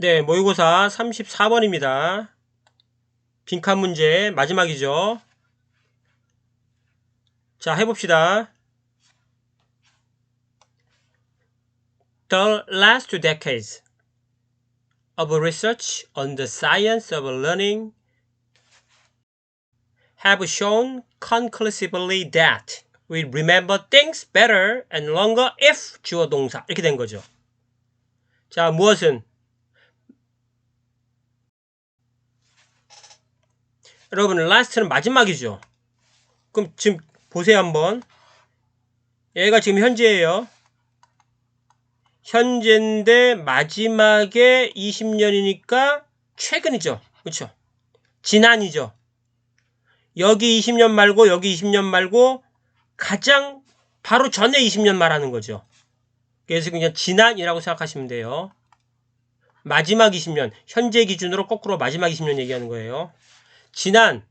네, 모의고사 34번입니다. 빈칸 문제 마지막이죠. 자, 해봅시다. The last two decades of research on the science of learning have shown conclusively that we remember things better and longer if 주어 동사 이렇게 된 거죠. 자, 무엇은 여러분 라스트는 마지막이죠. 그럼 지금 보세요 한번. 얘가 지금 현재예요. 현재인데 마지막에 20년이니까 최근이죠. 그렇죠? 지난이죠. 여기 20년 말고 여기 20년 말고 가장 바로 전에 20년 말하는 거죠. 그래서 그냥 지난이라고 생각하시면 돼요. 마지막 20년, 현재 기준으로 거꾸로 마지막 20년 얘기하는 거예요. 지난,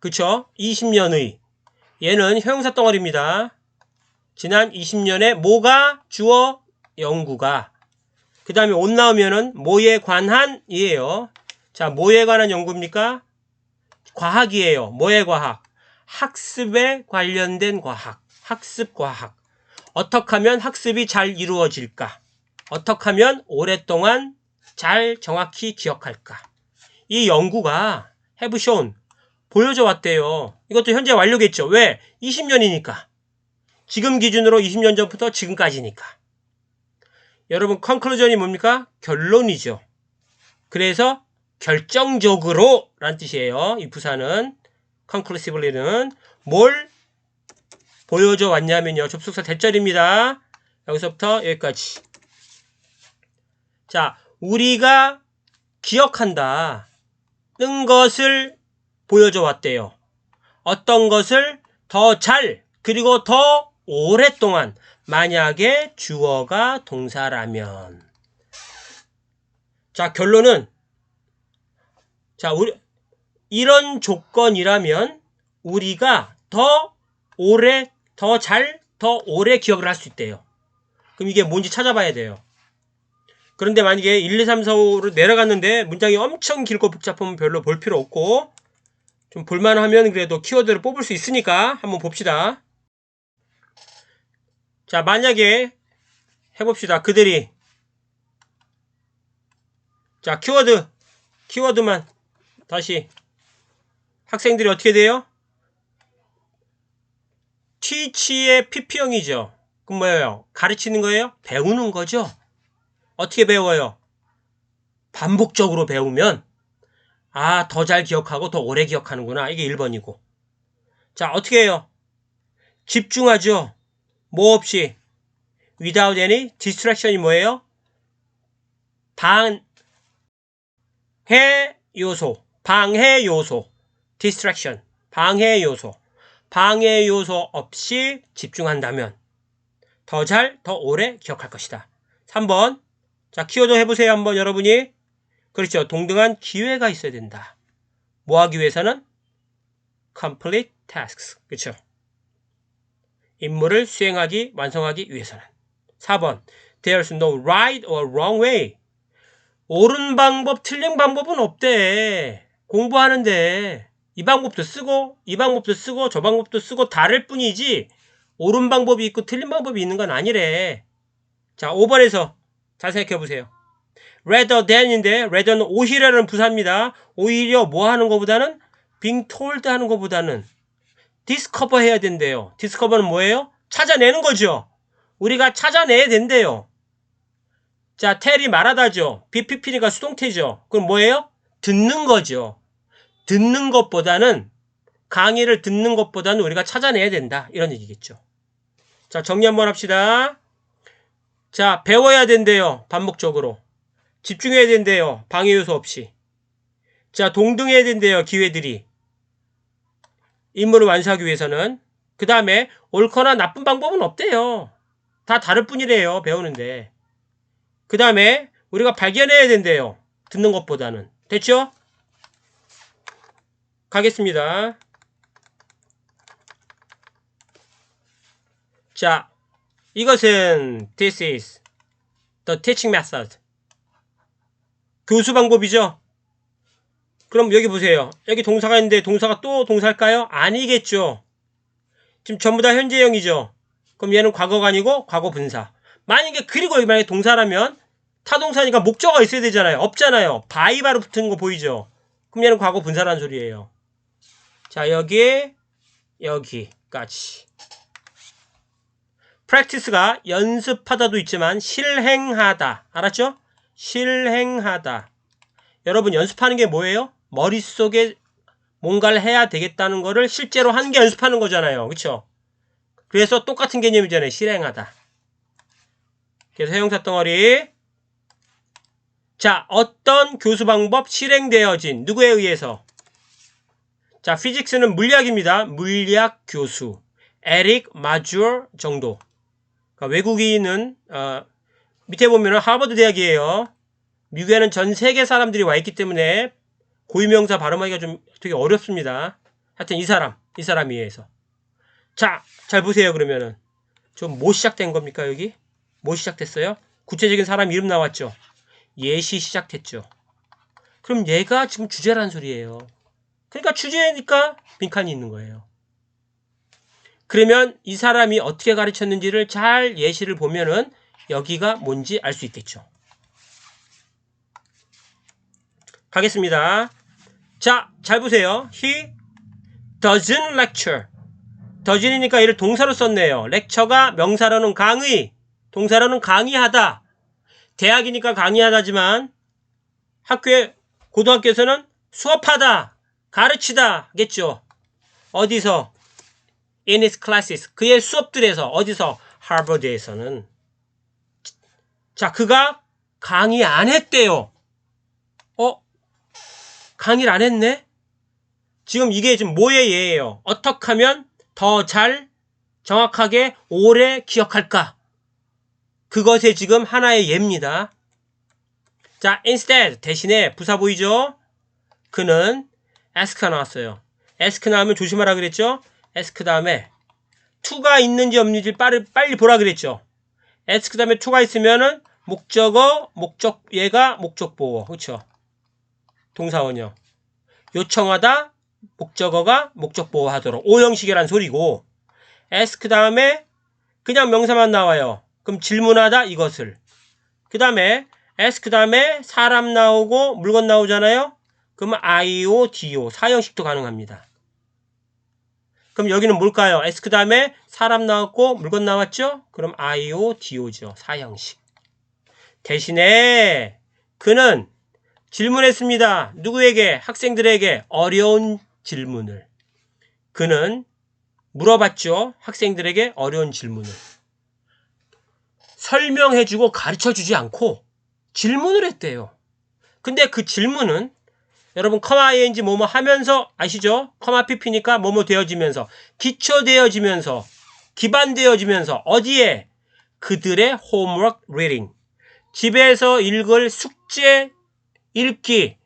그쵸? 20년의. 얘는 형용사 덩어리입니다. 지난 20년에 뭐가 주어 연구가. 그 다음에 옷 나오면은 뭐에 관한 이에요. 자, 뭐에 관한 연구입니까? 과학이에요. 뭐의 과학? 학습에 관련된 과학. 학습 과학. 어떻게 하면 학습이 잘 이루어질까? 어떻게 하면 오랫동안 잘 정확히 기억할까? 이 연구가 have shown 보여줘 왔대요. 이것도 현재 완료겠죠. 왜? 20년이니까. 지금 기준으로 20년 전부터 지금까지니까. 여러분 컨클루전이 뭡니까? 결론이죠. 그래서 결정적으로 라는 뜻이에요. 이 부사는 conclusively는 뭘 보여줘 왔냐면요. 접속사 대절입니다. 여기서부터 여기까지. 자, 우리가 기억한다. 는 것을 보여줘 왔대요. 어떤 것을 더 잘, 그리고 더 오랫동안, 만약에 주어가 동사라면. 자, 결론은, 자, 우리, 이런 조건이라면, 우리가 더 오래, 더 잘, 더 오래 기억을 할 수 있대요. 그럼 이게 뭔지 찾아봐야 돼요. 그런데 만약에 1, 2, 3, 4, 5로 내려갔는데 문장이 엄청 길고 복잡하면 별로 볼 필요 없고 좀 볼만하면 그래도 키워드를 뽑을 수 있으니까 한번 봅시다. 자, 만약에 해봅시다. 그들이 자, 키워드 키워드만 다시 학생들이 어떻게 돼요? teach의 PP형이죠. 그럼 뭐예요? 가르치는 거예요? 배우는 거죠? 어떻게 배워요? 반복적으로 배우면 아, 더 잘 기억하고 더 오래 기억하는구나. 이게 1번이고. 자, 어떻게 해요? 집중하죠. 뭐 없이 without any distraction이 뭐예요? 방해 요소, 방해 요소, distraction, 방해 요소, 방해 요소 없이 집중한다면 더 잘, 더 오래 기억할 것이다. 3번 자, 키워드 해보세요. 한번 여러분이. 그렇죠. 동등한 기회가 있어야 된다. 뭐 하기 위해서는? complete tasks. 그렇죠. 임무를 수행하기, 완성하기 위해서는. 4번. There's no right or wrong way. 옳은 방법, 틀린 방법은 없대. 공부하는데 이 방법도 쓰고 이 방법도 쓰고 저 방법도 쓰고 다를 뿐이지 옳은 방법이 있고 틀린 방법이 있는 건 아니래. 자, 5번에서 잘 생각해 보세요. rather than인데 rather는 오히려라는 부사입니다. 오히려 뭐 하는 것보다는 being told 하는 것보다는 discover 해야 된대요. discover는 뭐예요? 찾아내는 거죠. 우리가 찾아내야 된대요. 자, 텔이 말하다죠. BPP니까 수동태죠. 그럼 뭐예요? 듣는 거죠. 듣는 것보다는 강의를 듣는 것보다는 우리가 찾아내야 된다. 이런 얘기겠죠. 자, 정리 한번 합시다. 자, 배워야 된대요. 반복적으로. 집중해야 된대요. 방해 요소 없이. 자, 동등해야 된대요. 기회들이. 임무를 완수하기 위해서는. 그 다음에 옳거나 나쁜 방법은 없대요. 다 다를 뿐이래요. 배우는데. 그 다음에 우리가 발견해야 된대요. 듣는 것보다는. 됐죠? 가겠습니다. 자, 이것은 this is the teaching method. 교수 방법이죠. 그럼 여기 보세요. 여기 동사가 있는데 동사가 또 동사일까요? 아니겠죠. 지금 전부 다 현재형이죠. 그럼 얘는 과거가 아니고 과거 분사. 만약에 그리고 만약에 동사라면 타동사니까 목적어가 있어야 되잖아요. 없잖아요. 바이 바로 붙은 거 보이죠? 그럼 얘는 과거 분사라는 소리예요. 자, 여기, 여기까지. Practice가 연습하다도 있지만 실행하다. 알았죠? 실행하다. 여러분 연습하는 게 뭐예요? 머릿속에 뭔가를 해야 되겠다는 거를 실제로 하는 게 연습하는 거잖아요. 그쵸? 그래서 똑같은 개념이잖아요. 실행하다. 그래서 형용사 덩어리. 자, 어떤 교수 방법 실행되어진 누구에 의해서? 자, 피직스는 물리학입니다. 물리학 교수. 에릭 마주어 정도. 그러니까 외국인은 어, 밑에 보면은 하버드 대학이에요. 미국에는 전 세계 사람들이 와 있기 때문에 고유명사 발음하기가 좀 되게 어렵습니다. 하여튼 이 사람, 이 사람에 의해서. 자, 잘 보세요, 그러면은. 좀 뭐 시작된 겁니까, 여기? 뭐 시작됐어요? 구체적인 사람 이름 나왔죠? 예시 시작됐죠? 그럼 얘가 지금 주제란 소리예요. 그러니까 주제니까 빈칸이 있는 거예요. 그러면 이 사람이 어떻게 가르쳤는지를 잘 예시를 보면은 여기가 뭔지 알 수 있겠죠. 가겠습니다. 자, 잘 보세요. He doesn't lecture. doesn't 얘를 동사로 썼네요. lecture가 명사로는 강의, 동사로는 강의하다. 대학이니까 강의하다지만 학교에 고등학교에서는 수업하다, 가르치다겠죠. 어디서? In his classes. 그의 수업들에서 어디서? 하버드에서는. 자, 그가 강의 안 했대요. 어? 강의를 안 했네? 지금 이게 지금 뭐의 예예요? 어떻게 하면 더 잘 정확하게 오래 기억할까? 그것의 지금 하나의 예입니다. 자, instead 대신에 부사 보이죠? 그는 ask가 나왔어요. ask 나오면 조심하라 그랬죠? Ask 다음에 to가 있는지 없는지 빨리 빨리 보라 그랬죠? ask 다음에 to가 있으면은 목적어, 목적 얘가 목적 보호. 그렇죠? 동사원형. 요청하다 목적어가 목적 보호하도록 오형식이란 소리고 ask 다음에 그냥 명사만 나와요. 그럼 질문하다 이것을. 그 다음에 ask 다음에 사람 나오고 물건 나오잖아요. 그러면 IO, DO 사형식도 가능합니다. 그럼 여기는 뭘까요? ask 다음에 사람 나왔고 물건 나왔죠? 그럼 IO, DO죠. 사형식. 대신에 그는 질문했습니다. 누구에게? 학생들에게 어려운 질문을. 그는 물어봤죠. 학생들에게 어려운 질문을. 설명해주고 가르쳐주지 않고 질문을 했대요. 근데 그 질문은 여러분 커마 ing 뭐뭐 하면서 아시죠? 커마 pp니까 뭐뭐 되어지면서 기초되어지면서 기반되어지면서 어디에? 그들의 homework reading 집에서 읽을 숙제 읽기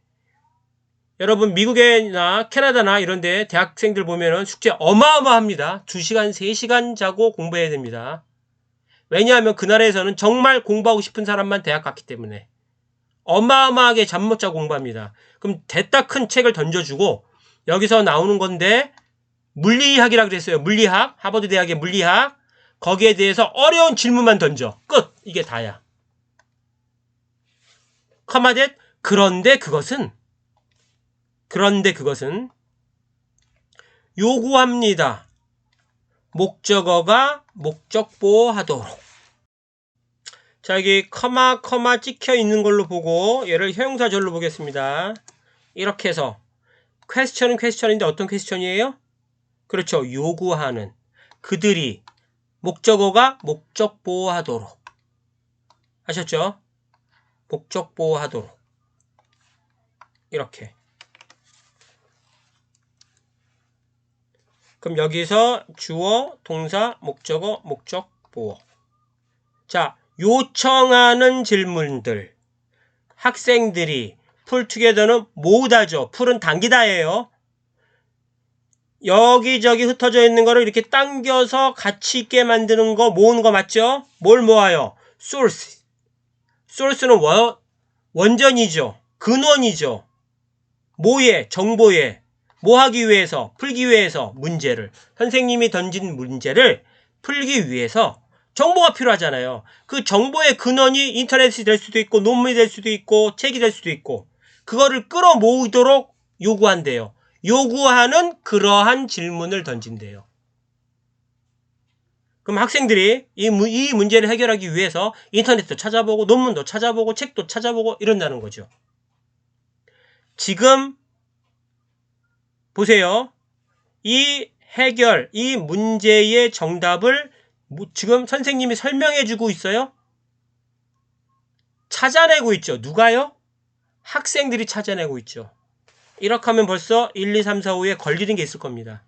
여러분 미국이나 캐나다나 이런데 대학생들 보면은 숙제 어마어마합니다. 2시간, 3시간 자고 공부해야 됩니다. 왜냐하면 그 나라에서는 정말 공부하고 싶은 사람만 대학 갔기 때문에 어마어마하게 잠 못 자고 공부합니다. 그럼 됐다 큰 책을 던져주고 여기서 나오는 건데 물리학이라 그랬어요. 물리학 하버드 대학의 물리학 거기에 대해서 어려운 질문만 던져 끝 이게 다야. 커마댓 그런데 그것은 그런데 그것은 요구합니다. 목적어가 목적 보호하도록. 자, 여기 커마 커마 찍혀 있는 걸로 보고 얘를 형용사절로 보겠습니다. 이렇게 해서 퀘스천은 퀘스천인데 어떤 퀘스천이에요? 그렇죠. 요구하는 그들이 목적어가 목적 보호하도록. 하셨죠? 목적 보호하도록. 이렇게. 그럼 여기서 주어, 동사, 목적어, 목적, 보호. 자, 요청하는 질문들. 학생들이 풀투게더는 모으다죠. 풀은 당기다예요. 여기저기 흩어져 있는 거를 이렇게 당겨서 같이 있게 만드는 거 모으는 거 맞죠? 뭘 모아요? source. source는 원, 원전이죠. 근원이죠. 뭐에 정보에 뭐 하기 위해서 풀기 위해서 문제를 선생님이 던진 문제를 풀기 위해서 정보가 필요하잖아요. 그 정보의 근원이 인터넷이 될 수도 있고 논문이 될 수도 있고 책이 될 수도 있고 그거를 끌어모으도록 요구한대요. 요구하는 그러한 질문을 던진대요. 그럼 학생들이 이, 무- 이 문제를 해결하기 위해서 인터넷도 찾아보고 논문도 찾아보고 책도 찾아보고 이런다는 거죠. 지금 보세요. 이 해결, 이 문제의 정답을 뭐 지금 선생님이 설명해 주고 있어요? 찾아내고 있죠. 누가요? 학생들이 찾아내고 있죠. 이렇게 하면 벌써 1, 2, 3, 4, 5에 걸리는 게 있을 겁니다.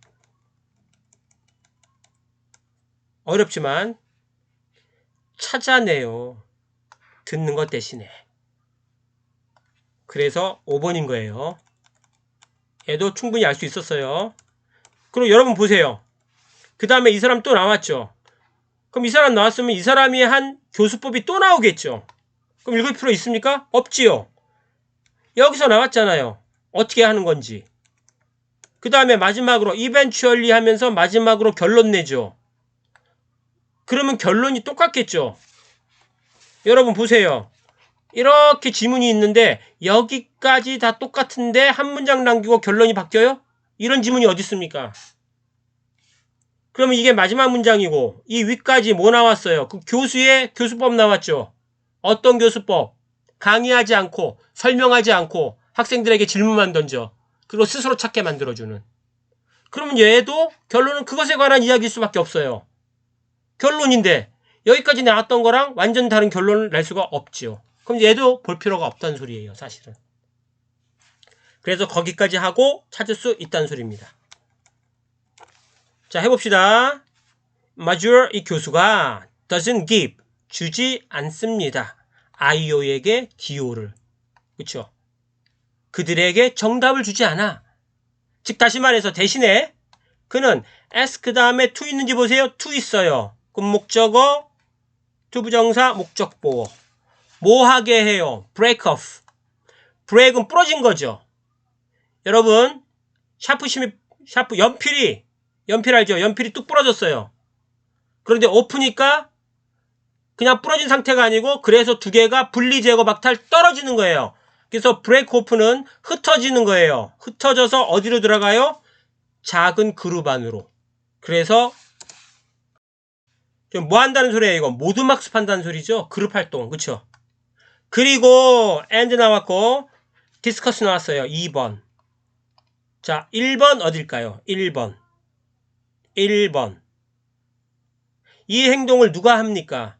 어렵지만 찾아내요. 듣는 것 대신에. 그래서 5번인 거예요. 얘도 충분히 알 수 있었어요. 그리고 여러분 보세요. 그 다음에 이 사람 또 나왔죠. 그럼 이 사람 나왔으면 이 사람이 한 교수법이 또 나오겠죠. 그럼 읽을 필요 있습니까? 없지요. 여기서 나왔잖아요. 어떻게 하는 건지. 그 다음에 마지막으로 eventually 하면서 마지막으로 결론 내죠. 그러면 결론이 똑같겠죠. 여러분 보세요. 이렇게 지문이 있는데 여기까지 다 똑같은데 한 문장 남기고 결론이 바뀌어요? 이런 지문이 어디 있습니까? 그러면 이게 마지막 문장이고 이 위까지 뭐 나왔어요? 그 교수의 교수법 나왔죠. 어떤 교수법? 강의하지 않고 설명하지 않고 학생들에게 질문만 던져. 그리고 스스로 찾게 만들어주는. 그러면 얘도 결론은 그것에 관한 이야기일 수밖에 없어요. 결론인데 여기까지 나왔던 거랑 완전 다른 결론을 낼 수가 없지요. 그럼 얘도 볼 필요가 없다는 소리예요, 사실은. 그래서 거기까지 하고 찾을 수 있다는 소리입니다. 자, 해봅시다. 마주얼 이 교수가 doesn't give 주지 않습니다. 아이오에게 디오를 그쵸? 그들에게 정답을 주지 않아. 즉 다시 말해서 대신에 그는 ask 다음에 to 있는지 보세요. to 있어요. 그럼 목적어, 투부정사, 목적보어. 뭐 하게 해요? break off. break은 부러진 거죠. 여러분, 샤프 심이, 샤프, 연필이, 연필 알죠? 연필이 뚝 부러졌어요. 그런데 오프니까 그냥 부러진 상태가 아니고 그래서 두 개가 분리 제거 박탈 떨어지는 거예요. 그래서 브레이크 오프는 흩어지는 거예요. 흩어져서 어디로 들어가요? 작은 그룹 안으로. 그래서 지금 뭐 한다는 소리예요, 이거? 모두 학습한다는 소리죠? 그룹 활동. 그쵸? 그리고 and 나왔고 디스커스 나왔어요. 2번. 자, 1번 어딜까요? 1번. 1번. 이 행동을 누가 합니까?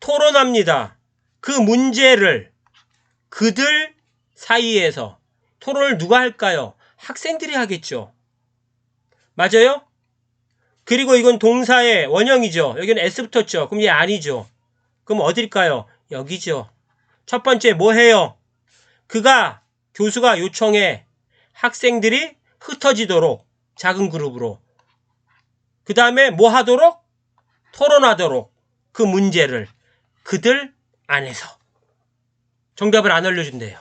토론합니다. 그 문제를 그들 사이에서 토론을 누가 할까요? 학생들이 하겠죠. 맞아요? 그리고 이건 동사의 원형이죠. 여기는 s 붙었죠. 그럼 얘 아니죠. 그럼 어딜까요? 여기죠. 첫 번째 뭐 해요? 그가 교수가 요청해 학생들이 흩어지도록 작은 그룹으로 그 다음에 뭐 하도록? 토론하도록 그 문제를 그들 안에서 정답을 안 알려준대요.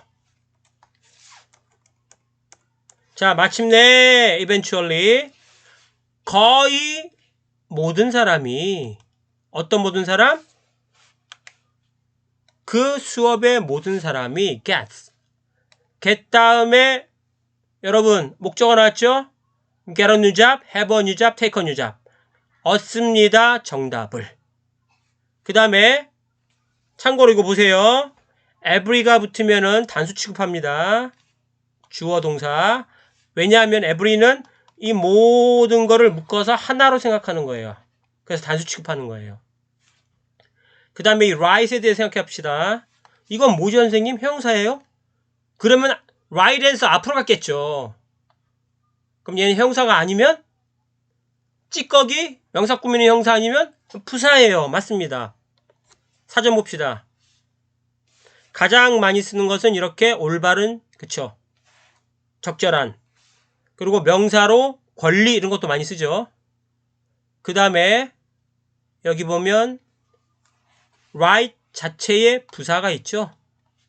자, 마침내 eventually 거의 모든 사람이 어떤 모든 사람? 그 수업의 모든 사람이 gets. get 다음에 여러분 목적어 나왔죠? Get a new job, have a new job, take a new job. 얻습니다. 정답을. 그 다음에 참고로 이거 보세요. every가 붙으면은 단수 취급합니다. 주어 동사. 왜냐하면 every는 이 모든 거를 묶어서 하나로 생각하는 거예요. 그래서 단수 취급하는 거예요. 그 다음에 이 right에 대해 생각해 봅시다. 이건 뭐죠, 선생님? 형사예요? 그러면 right에서 앞으로 갔겠죠. 그럼 얘는 형사가 아니면 찌꺼기 명사 꾸미는 형사 아니면 부사예요. 맞습니다. 사전 봅시다. 가장 많이 쓰는 것은 이렇게 올바른 그쵸 적절한 그리고 명사로 권리 이런 것도 많이 쓰죠. 그 다음에 여기 보면 right 자체에 부사가 있죠.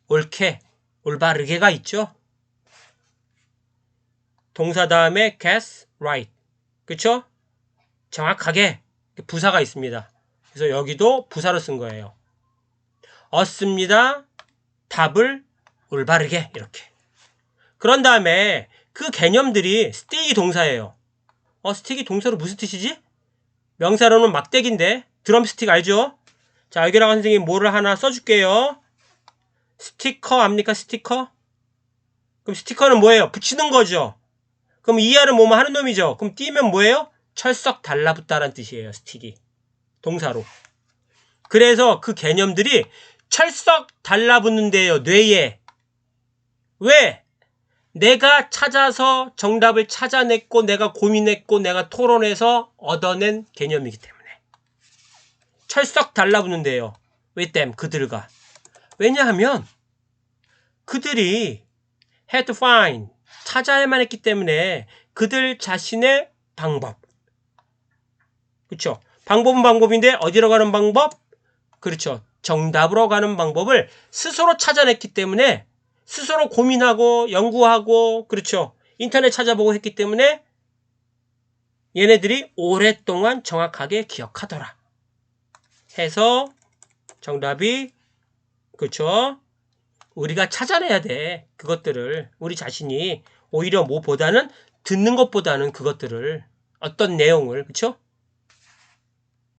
옳게, 올바르게가 있죠. 동사 다음에 guess right. 그쵸? 정확하게 부사가 있습니다. 그래서 여기도 부사로 쓴 거예요. 얻습니다. 답을 올바르게 이렇게. 그런 다음에 그 개념들이 스틱이 동사예요. 어, 스틱이 동사로 무슨 뜻이지? 명사로는 막대기인데 드럼 스틱 알죠? 자, 여기다가 선생님이 뭐를 하나 써줄게요. 스티커 압니까? 스티커? 그럼 스티커는 뭐예요? 붙이는 거죠. 그럼 이하는 뭐뭐 하는 놈이죠. 그럼 띄면 뭐예요? 철썩 달라붙다라는 뜻이에요. 스틱이. 동사로. 그래서 그 개념들이 철썩 달라붙는데요. 뇌에. 왜? 내가 찾아서 정답을 찾아냈고 내가 고민했고 내가 토론해서 얻어낸 개념이기 때문에. 철썩 달라붙는데요. 왜 땜? 그들과. 왜냐하면 그들이 had to find 찾아야만 했기 때문에 그들 자신의 방법. 그렇죠? 방법은 방법인데 어디로 가는 방법? 그렇죠. 정답으로 가는 방법을 스스로 찾아냈기 때문에 스스로 고민하고 연구하고 그렇죠. 인터넷 찾아보고 했기 때문에 얘네들이 오랫동안 정확하게 기억하더라. 해서 정답이 그렇죠. 우리가 찾아내야 돼. 그것들을 우리 자신이 오히려 뭐보다는 듣는 것보다는 그것들을 어떤 내용을 그렇죠?